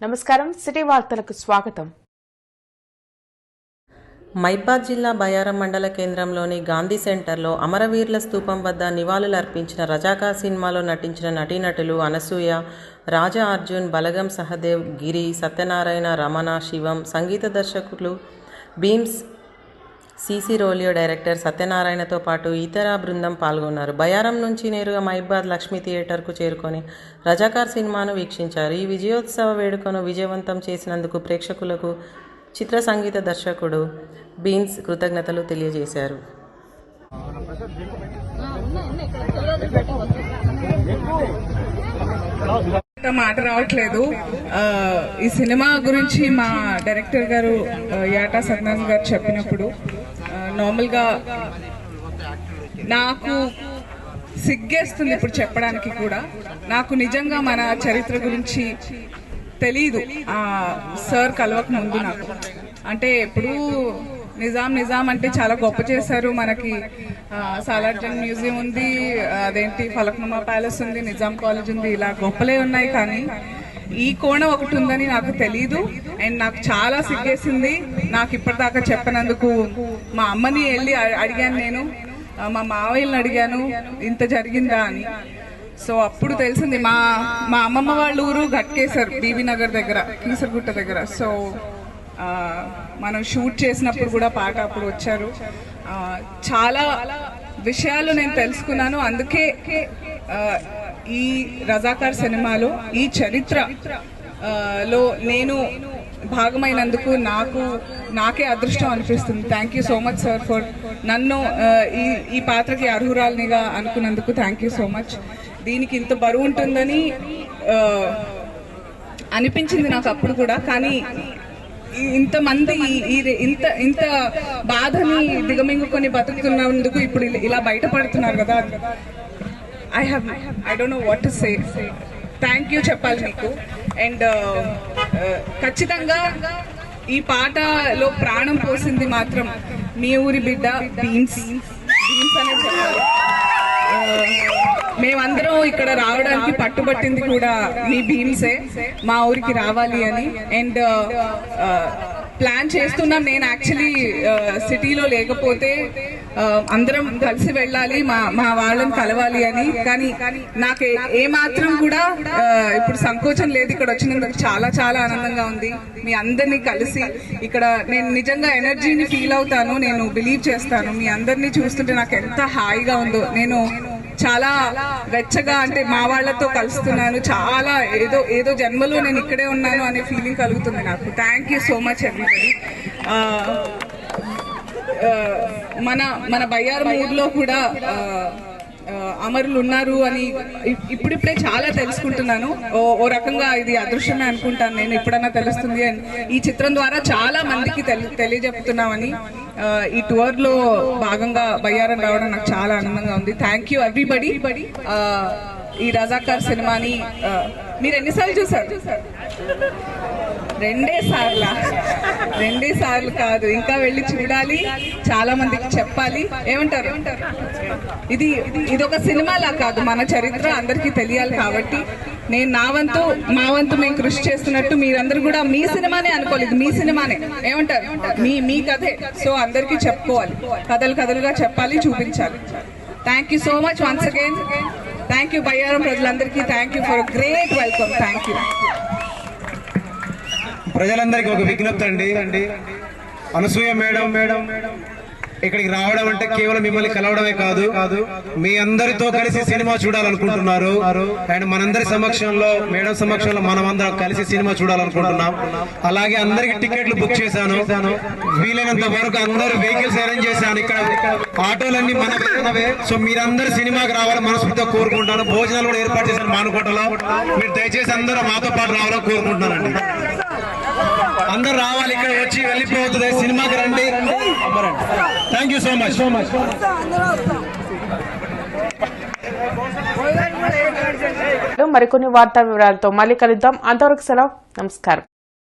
నమస్కారం. సిటీ వార్తలకు స్వాగతం. మైబాద్ జిల్లా బయారం మండల కేంద్రంలోని గాంధీ సెంటర్లో అమరవీరుల స్తూపం వద్ద నివాళులర్పించిన రజాకా సినిమాలో నటించిన నటీనటులు అనసూయ రాజా అర్జున్ బలగం సహదేవ్ గిరి సత్యనారాయణ రమణ శివం సంగీత దర్శకులు భీమ్స్ సీసీ రోలియో డైరెక్టర్ సత్యనారాయణతో పాటు ఇతర బృందం పాల్గొన్నారు. బయారం నుంచి నేరుగా మైబాద్ లక్ష్మీ థియేటర్కు చేరుకొని రజాకార్ సినిమాను వీక్షించారు. ఈ విజయోత్సవ వేడుకను విజయవంతం చేసినందుకు ప్రేక్షకులకు చిత్ర సంగీత దర్శకుడు బీన్స్ కృతజ్ఞతలు తెలియజేశారు. మాట రావట్లేదు. ఈ సినిమా గురించి మా డైరెక్టర్ గారు యాటా సత్యనారాయణ గారు చెప్పినప్పుడు నార్మల్గా నాకు సిగ్గేస్తుంది ఇప్పుడు చెప్పడానికి కూడా. నాకు నిజంగా మన చరిత్ర గురించి తెలీదు. ఆ సార్ కలవక ముందు నాకు. అంటే ఎప్పుడు నిజాం నిజాం అంటే చాలా గొప్ప చేశారు. మనకి ఆ, సాలార్జంగ్ మ్యూజియం ఉంది అదేంటి ఫలక్నుమా ప్యాలెస్ ఉంది నిజాం కాలేజ్ ఉంది ఇలా గొప్పలే ఉన్నాయి కానీ ఈ కోణం ఒకటి ఉందని నాకు తెలీదు. అండ్ నాకు చాలా సిగ్గేసింది. నాకు ఇప్పటిదాకా చెప్పనందుకు మా అమ్మని వెళ్ళి అడిగాను నేను. మా మావయ్యని అడిగాను ఇంత జరిగిందా అని. సో అప్పుడు తెలిసింది మా మా అమ్మమ్మ వాళ్ళ ఊరు గట్కేసర్ బీబీ నగర్ దగ్గర కీసరగుట్ట దగ్గర. సో మనం షూట్ చేసినప్పుడు కూడా పాట అప్పుడు వచ్చారు. చాలా విషయాలు నేను తెలుసుకున్నాను. అందుకే ఈ రజాకార్ సినిమాలో ఈ చరిత్ర లో నేను భాగమైనందుకు నాకు నాకే అదృష్టం అనిపిస్తుంది. Thank you so much sir for నన్ను ఈ ఈ పాత్రకి అర్హురాలినిగా అనుకున్నందుకు థ్యాంక్ యూ సో మచ్ దీనికి ఇంత బరువు ఉంటుందని అనిపించింది నాకు అప్పుడు కూడా. కానీ ఇంతమంది ఈ- ఇంత ఇంత బాధని దిగమింగుకొని బతుకుతున్నందుకు ఇప్పుడు ఇలా బయటపడుతున్నారు కదా. I have I don't know what to say thank you చెప్పాలి మీకు అండ్ ఖచ్చితంగా ఈ పాటలో ప్రాణం పోసింది మాత్రం మీ ఊరి బిడ్డ బీన్స్. బీన్స్ అనే చెప్పాలి. Uh, మేమందరం ఇక్కడ రావడానికి పట్టుబట్టింది కూడా మీ భీమ్సే మా ఊరికి రావాలి అని. అండ్ uh, uh, ప్లాన్ చేస్తున్నాం. నేను యాక్చువల్లీ సిటీలో లేకపోతే అందరం కలిసి వెళ్ళాలి మా మా వాళ్ళని కలవాలి అని. కానీ నాకు ఏ- మాత్రం కూడా ఇప్పుడు సంకోచం లేదు ఇక్కడ వచ్చినందుకు. చాలా చాలా ఆనందంగా ఉంది. మీ అందరినీ కలిసి ఇక్కడ నేను నిజంగా ఎనర్జీని ఫీల్ అవుతాను నేను బిలీవ్ చేస్తాను. మీ అందరినీ చూస్తుంటే నాకు ఎంత హాయిగా ఉందో. నేను చాలా వెచ్చగా అంటే మా వాళ్ళతో కలుస్తున్నాను. చాలా ఏదో ఏదో జన్మలో నేను ఇక్కడే ఉన్నాను అనే ఫీలింగ్ కలుగుతుంది నాకు. Thank you so much everybody మన మన బయ్యారం ఊర్లో కూడా అమరులు ఉన్నారు అని ఇప్- ఇప్పుడిప్పుడే చాలా తెలుసుకుంటున్నాను. ఓ రకంగా ఇది అదృశ్యమే అనుకుంటాను నేను ఇప్పుడన్నా తెలుస్తుంది అని. ఈ చిత్రం ద్వారా చాలా మందికి తెలి- తెలియజెప్తున్నామని ఈ టూర్లో భాగంగా బయ్యారం రావడం నాకు చాలా ఆనందంగా ఉంది. థ్యాంక్ యూ ఎవ్రీబడి ఈ రజాకార్ సినిమాని మీరు ఎన్నిసార్లు చూసారు? రెండే సార్లా. రెండే సార్లు కాదు. ఇంకా వెళ్ళి చూడాలి చాలా మందికి చెప్పాలి. ఏమంటారు? ఇది ఇది ఒక సినిమాలా కాదు మన చరిత్ర అందరికీ తెలియాలి కాబట్టి. నేను నా వంతు మా వంతు మేము కృషి చేస్తున్నట్టు మీరందరూ కూడా మీ సినిమానే అనుకోలేదు మీ సినిమానే. ఏమంటారు? మీ మీ కథే. సో అందరికీ చెప్పుకోవాలి. కథలు కథలుగా చెప్పాలి చూపించాలి. Thank you so much once again thank you Bayyaram ప్రజలందరికీ. Thank you for great welcome thank you ప్రజలందరికీ ఒక విజ్ఞప్తి అండి. అనసూయ మేడం మేడం ఇక్కడికి రావడం అంటే కేవలం మిమ్మల్ని కలవడమే కాదు. మీ అందరితో కలిసి సినిమా చూడాలనుకుంటున్నారు. అండ్ మనందరి సమక్షంలో మేడం సమక్షంలో మనం అందరం కలిసి సినిమా చూడాలనుకుంటున్నాం. అలాగే అందరికి టికెట్లు బుక్ చేశాను. వీలైనంత వరకు అందరూ వెహికల్స్ అరేంజ్ చేశాను. ఇక్కడ ఆటోలన్నీ మనవే సో మీరందరూ సినిమాకి రావాలని మనస్ఫూర్తిగా కోరుకుంటాను భోజనాలు కూడా ఏర్పాటు చేశాను మానుకోటలో. మీరు దయచేసి అందరూ మాతో పాటు రావాలని కోరుకుంటున్నానండి. అందరు రావాలి ఇక్కడ వచ్చి వెళ్ళిపోతుంది సినిమాకి రండి. Thank you so much so much మరికొన్ని వార్తా వివరాలతో మళ్ళీ కలుద్దాం. అంతవరకు సెలవు. నమస్కారం.